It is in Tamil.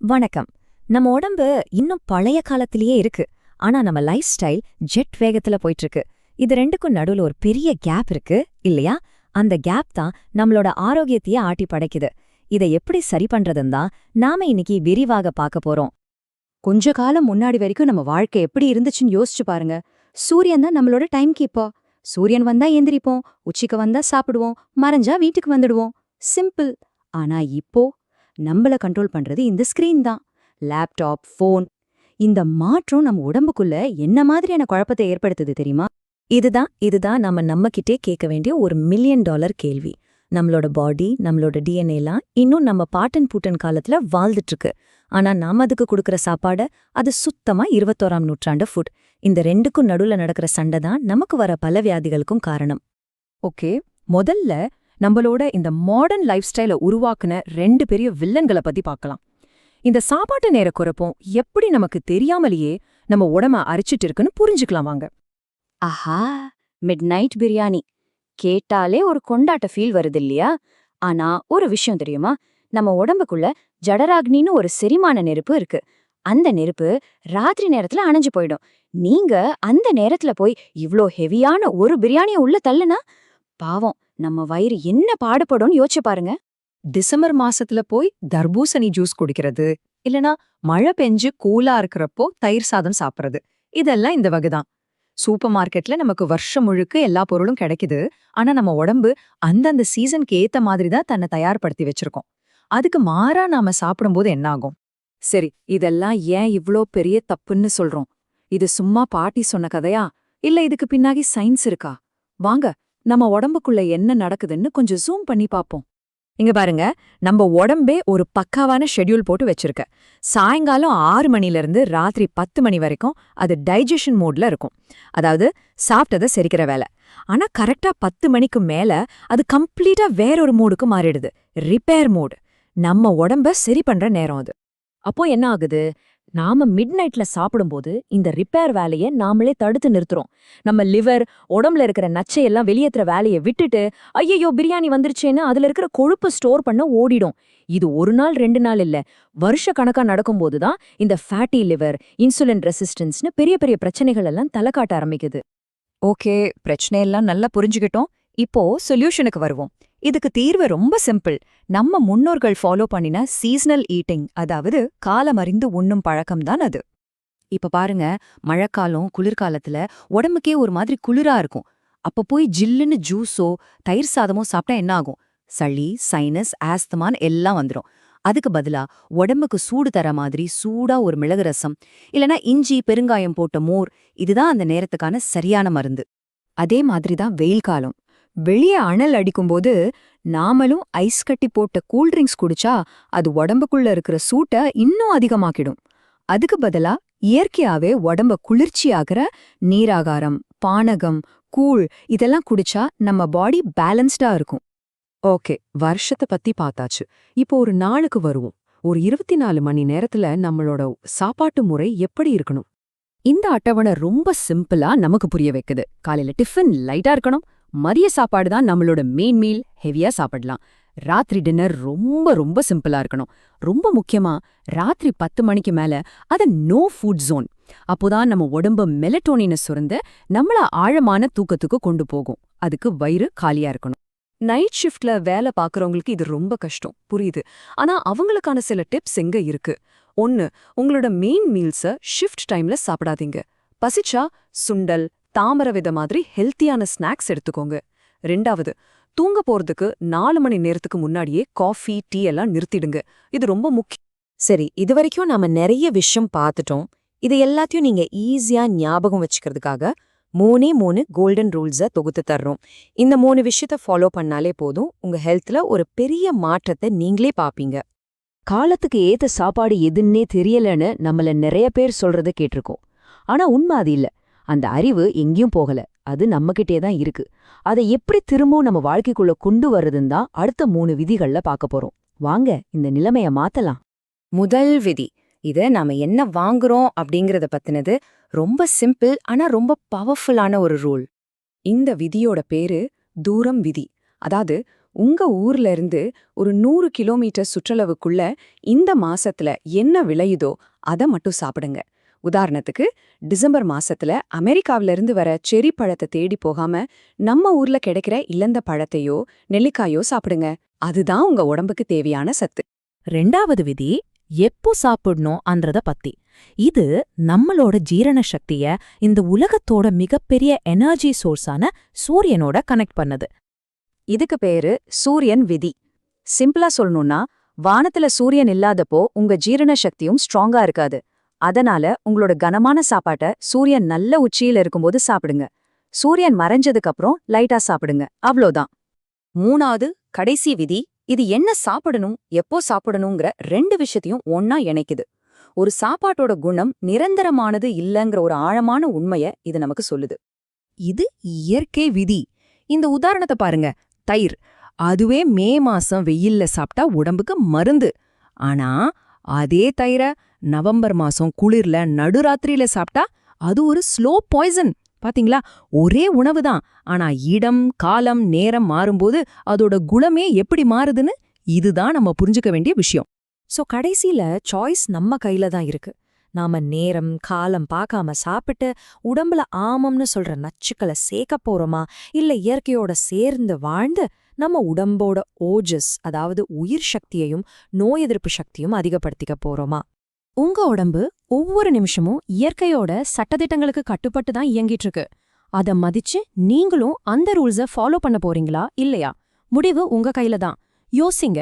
வணக்கம். நம்ம உடம்பு இன்னும் பழைய காலத்திலேயே இருக்கு. ஆனா நம்ம லைஃப் ஸ்டைல் ஜெட் வேகத்துல போயிட்டு இருக்கு இது ரெண்டுக்கும் நடுவுல ஒரு பெரிய கேப் இருக்கு இல்லையா? அந்த கேப் தான் நம்மளோட ஆரோக்கியத்தையே ஆட்டி படைக்குது. இதை எப்படி சரி பண்றதுன்னு தான் நாம இன்னைக்கு விரிவாக பார்க்க போறோம். கொஞ்ச காலம் முன்னாடி வரைக்கும் நம்ம வாழ்க்கை எப்படி இருந்துச்சுன்னு யோசிச்சு பாருங்க. சூரியன் தான் நம்மளோட டைம் கீப்பா சூரியன் வந்தா எந்திரிப்போம் உச்சிக்கு வந்தா சாப்பிடுவோம் மறைஞ்சா வீட்டுக்கு வந்துடுவோம். சிம்பிள் ஆனா இப்போ நம்மள கண்ட்ரோல் பண்றது இந்த ஸ்க்ரீன் தான். லேப்டாப் ஃபோன் இந்த மாற்றம் நம்ம உடம்புக்குள்ள என்ன மாதிரியான குழப்பத்தை ஏற்படுத்துது தெரியுமா? இதுதான் இதுதான் நம்ம நம்மகிட்டே கேட்க வேண்டிய ஒரு மில்லியன் டாலர் கேள்வி. நம்மளோட பாடி நம்மளோட டிஎன்ஏலாம் இன்னும் நம்ம பாட்டன் பூட்டன் காலத்துல வாழ்ந்துட்டு இருக்கு ஆனா நாம அதுக்கு கொடுக்குற சாப்பாடு அது சுத்தமா இருபத்தோராம் நூற்றாண்டு ஃபுட் இந்த ரெண்டுக்கும் நடுவுல நடக்கிற சண்டை தான் நமக்கு வர பல வியாதிகளுக்கும் காரணம். ஓகே முதல்ல நம்மளோட இந்த மாடர்ன் லைஃப் ஸ்டைலை உருவாக்குன ரெண்டு பெரிய வில்லன்களை பத்தி பார்க்கலாம். இந்த சாப்பாட்டு நேர குறைப்போம் எப்படி நமக்கு தெரியாமலேயே நம்ம உடம்ப அரிச்சிட்டு இருக்குன்னு புரிஞ்சுக்கலாம் வாங்க. ஆஹா மிட் நைட் பிரியாணி கேட்டாலே ஒரு கொண்டாட்ட ஃபீல் வருது இல்லையா ஆனா ஒரு விஷயம் தெரியுமா? நம்ம உடம்புக்குள்ள ஜடராக்னின்னு ஒரு செரிமான நெருப்பு இருக்கு. அந்த நெருப்பு ராத்திரி நேரத்துல அணைஞ்சு போயிடும். நீங்க அந்த நேரத்துல போய் இவ்ளோ ஹெவியான ஒரு பிரியாணிய உள்ள தள்ளுனா பாவம். நம்ம வயிறு என்ன பாடுபடும்னு யோசிச்சு பாருங்க. டிசம்பர் மாசத்துல போய் தர்பூசணி ஜூஸ் குடிக்கிறது இல்லனா மழை பெஞ்சு கூலா இருக்கிறப்போ தயிர் சாதம் சாப்பிடுறது இதெல்லாம் இந்த வகைதான் சூப்பர் மார்க்கெட்ல நமக்கு வருஷம் முழுக்க எல்லா பொருளும் கிடைக்குது. ஆனா நம்ம உடம்பு அந்தந்த சீசனுக்கு ஏத்த மாதிரி தான் தன்னை தயார்படுத்தி வச்சிருக்கோம். அதுக்கு மாறா நாம சாப்பிடும்போது என்னாகும் சரி இதெல்லாம் ஏன் இவ்ளோ பெரிய தப்புன்னு சொல்றோம்? இது சும்மா பாட்டி சொன்ன கதையா? இல்ல இதுக்கு பின்னாடி சயின்ஸ் இருக்கா? வாங்க நம்ம உடம்புக்குள்ள என்ன நடக்குதுன்னு கொஞ்சம் ஜூம் பண்ணி பாப்போம் இங்க பாருங்க நம்ம உடம்பே ஒரு பக்காவான ஷெட்யூல் போட்டு வச்சிருக்க. சாயங்காலம் ஆறு மணில இருந்து ராத்திரி பத்து மணி வரைக்கும் அது டைஜஷன் மோட்ல இருக்கும். அதாவது சாப்பிட்டதை செரிக்கிற வேலை. ஆனா கரெக்டா பத்து மணிக்கு மேல அது கம்ப்ளீட்டா வேற ஒரு மோடுக்கு மாறிடுது. ரிப்பேர் மோடு நம்ம உடம்ப சரி பண்ற நேரம் அது. அப்போ என்ன ஆகுது? நாம மிட் நைட்ல சாப்பிடும்போது இந்த ரிப்பேர் வேலையை நாமளே தடுத்து நிறுத்துறோம். நம்ம லிவர் உடம்புல இருக்கிற நச்சையெல்லாம் வெளியேற்ற வேலையை விட்டுட்டு ஐயையோ பிரியாணி வந்துருச்சேன்னு அதுல இருக்கிற கொழுப்பு ஸ்டோர் பண்ண ஓடிடும். இது ஒரு நாள் ரெண்டு நாள் இல்ல. வருஷ கணக்கா நடக்கும்போது தான் இந்த ஃபேட்டி லிவர் இன்சுலின் ரெசிஸ்டன்ஸ்னு பெரிய பெரிய பிரச்சனைகள் எல்லாம் தலை காட்ட ஆரம்பிக்குது. ஓகே பிரச்சனையெல்லாம் நல்லா புரிஞ்சுக்கிட்டோம். இப்போ சொல்யூஷனுக்கு வருவோம். இதுக்கு தீர்வு ரொம்ப சிம்பிள். நம்ம முன்னோர்கள் ஃபாலோ பண்ணின சீசனல் ஈட்டிங் அதாவது காலமறிந்து உண்ணும் பழக்கம்தான் அது. இப்ப பாருங்க மழைக்காலம் குளிர்காலத்துல உடம்புக்கே ஒரு மாதிரி குளிரா இருக்கும். அப்ப போய் ஜில்லுன்னு ஜூஸோ தயிர் சாதமோ சாப்பிட்டா என்ன ஆகும்? சளி சைனஸ் ஆஸ்தமான் எல்லாம் வந்துடும் அதுக்கு பதிலா உடம்புக்கு சூடு தர மாதிரி சூடா ஒரு மிளகு ரசம் இல்லனா இஞ்சி பெருங்காயம் போட்ட மோர் இதுதான் அந்த நேரத்துக்கான சரியான மருந்து. அதே மாதிரி தான் வெயில் காலம். வெளியே அனல் அடிக்கும்போது நாமளும் ஐஸ் கட்டி போட்ட கூல்ட்ரிங்க்ஸ் குடிச்சா அது உடம்புக்குள்ள இருக்கிற சூட்டை இன்னும் அதிகமாக்கிடும். அதுக்கு பதிலா இயற்கையாவே உடம்ப குளிர்ச்சியாகிற நீராகாரம் பானகம் கூழ் இதெல்லாம் குடிச்சா நம்ம பாடி பேலன்ஸ்டா இருக்கும். ஓகே வருஷத்தை பத்தி பார்த்தாச்சு. இப்போ ஒரு நாளுக்கு வருவோம். ஒரு இருபத்தி நாலு மணி நேரத்துல நம்மளோட சாப்பாட்டு முறை எப்படி இருக்கணும்? இந்த அட்டவணை ரொம்ப சிம்பிளா நமக்கு புரிய வைக்குது. காலையில டிஃபன் லைட்டா இருக்கணும். மதிய சாப்பாடு தான் நம்மளோட மெயின் மீல் ஹெவியா சாப்பிடலாம். ராத்திரி டின்னர் ரொம்ப ரொம்ப சிம்பிளா இருக்கணும். ரொம்ப முக்கியமா ராத்திரி பத்து மணிக்கு மேல அத நோ ஃபுட் ஜோன் அப்போதான் நம்ம உடம்பு மெலட்டோனின சுரந்து நம்மள ஆழமான தூக்கத்துக்கு கொண்டு போகும். அதுக்கு வயிறு காலியா இருக்கணும். நைட் ஷிஃப்ட்ல வேலை பாக்குறவங்களுக்கு இது ரொம்ப கஷ்டம். புரியுது? ஆனா அவங்களுக்கான சில டிப்ஸ் எங்க இருக்கு? ஒன்னு உங்களோட மெயின் மீல்ஸ ஷிஃப்ட் டைம்ல சாப்பிடாதீங்க. பசிச்சா சுண்டல் தாமரை வித மாதிரி ஹெல்த்தியான ஸ்நாக்ஸ் எடுத்துக்கோங்க. ரெண்டாவது தூங்க போறதுக்கு நாலு மணி நேரத்துக்கு முன்னாடியே காஃபி டீ எல்லாம் நிறுத்திடுங்க. இது ரொம்ப முக்கியம் சரி இதுவரைக்கும் நாம நிறைய விஷயம் பார்த்துட்டோம். இது எல்லாத்தையும் நீங்க ஈஸியா ஞாபகம் வச்சுக்கிறதுக்காக மூணே மூணு கோல்டன் ரூல்ஸ தொகுத்து தர்றோம். இந்த மூணு விஷயத்த ஃபாலோ பண்ணாலே போதும் உங்க ஹெல்த்ல ஒரு பெரிய மாற்றத்தை நீங்களே பாப்பீங்க காலத்துக்கு ஏத்த சாப்பாடு எதுன்னே தெரியலன்னு நம்மள நிறைய பேர் சொல்றத கேட்டிருக்கோம். ஆனா உண்மை அது இல்ல. அந்த அறிவு எங்கேயும் போகல. அது நம்மகிட்டே தான் இருக்கு. அதை எப்படி திரும்பவும் நம்ம வாழ்க்கைக்குள்ள கொண்டு வர்றதுன்னு தான் அடுத்த மூணு விதிகள்ல பார்க்க போறோம். வாங்க இந்த நிலைமைய மாத்தலாம். முதல் விதி இத நாம என்ன வாங்குறோம் அப்படிங்கறத பத்தினது ரொம்ப சிம்பிள் ஆனா ரொம்ப பவர்ஃபுல்லான ஒரு ரூல். இந்த விதியோட பேரு தூரம் விதி. அதாவது உங்க ஊர்ல இருந்து ஒரு நூறு கிலோமீட்டர் சுற்றளவுக்குள்ள இந்த மாசத்துல என்ன விளையுதோ அதை மட்டும் சாப்பிடுங்க. உதாரணத்துக்கு டிசம்பர் மாசத்துல அமெரிக்காவிலிருந்து வர செரி பழத்தை தேடி போகாம நம்ம ஊர்ல கிடைக்கிற இழந்த பழத்தையோ நெல்லிக்காயோ சாப்பிடுங்க. அதுதான் உங்க உடம்புக்கு தேவையான சத்து. ரெண்டாவது விதி எப்போ சாப்பிடணும் அன்றத பத்தி. இது நம்மளோட ஜீரண சக்திய இந்த உலகத்தோட மிகப்பெரிய எனர்ஜி சோர்ஸான சூரியனோட கனெக்ட் பண்ணுது. இதுக்கு பேரு சூரியன் விதி. சிம்பிளா சொல்லணும்னா வானத்துல சூரியன் இல்லாதப்போ உங்க ஜீரண சக்தியும் ஸ்ட்ராங்கா இருக்காது. அதனால உங்களோட கனமான சாப்பாட்ட சூரியன் நல்ல உச்சியில இருக்கும்போது சாப்பிடுங்க. சூரியன் மறைஞ்சதுக்கு அப்புறம் லைட்டா சாப்பிடுங்க. அவ்வளோதான் மூணாவது கடைசி விதி இது என்ன சாப்பிடணும் எப்போ சாப்பிடணுங்கிற ரெண்டு விஷயத்தையும் ஒன்னா இணைக்குது. ஒரு சாப்பாட்டோட குணம் நிரந்தரமானது இல்லங்கிற ஒரு ஆழமான உண்மைய இது நமக்கு சொல்லுது. இது இயற்கை விதி. இந்த உதாரணத்தை பாருங்க. தயிர். அதுவே மே மாசம் வெயில்ல சாப்பிட்டா உடம்புக்கு மருந்து. ஆனா அதே தயிர நவம்பர் மாசம் குளிர்ல நடுராத்திரியில சாப்பிட்டா அது ஒரு ஸ்லோ பாய்சன் பாத்தீங்களா? ஒரே உணவு தான். ஆனா இடம் காலம் நேரம் மாறும்போது அதோட குணமே எப்படி மாறுதுன்னு இதுதான் நம்ம புரிஞ்சுக்க வேண்டிய விஷயம். சோ கடைசியில சாய்ஸ் நம்ம கையில தான் இருக்கு. நாம நேரம் காலம் பார்க்காம சாப்பிட்டு உடம்புல ஆமம்னு சொல்ற நச்சுக்களை சேர்க்க போறோமா? இல்ல இயற்கையோட சேர்ந்து வாழ்ந்து நம்ம உடம்போட ஓஜஸ் அதாவது உயிர் சக்தியையும் நோய் எதிர்ப்பு சக்தியும் அதிகப்படுத்திக்க போறோமா? உங்க உடம்பு ஒவ்வொரு நிமிஷமும் இயற்கையோட சட்டத்திட்டங்களுக்கு கட்டுப்பட்டு தான் இயங்கிட்டு இருக்கு அத மதிச்சு நீங்களும் அந்த ரூல்ஸ ஃபாலோ பண்ண போறீங்களா? இல்லையா? முடிவு உங்க கையில தான். யோசிங்க.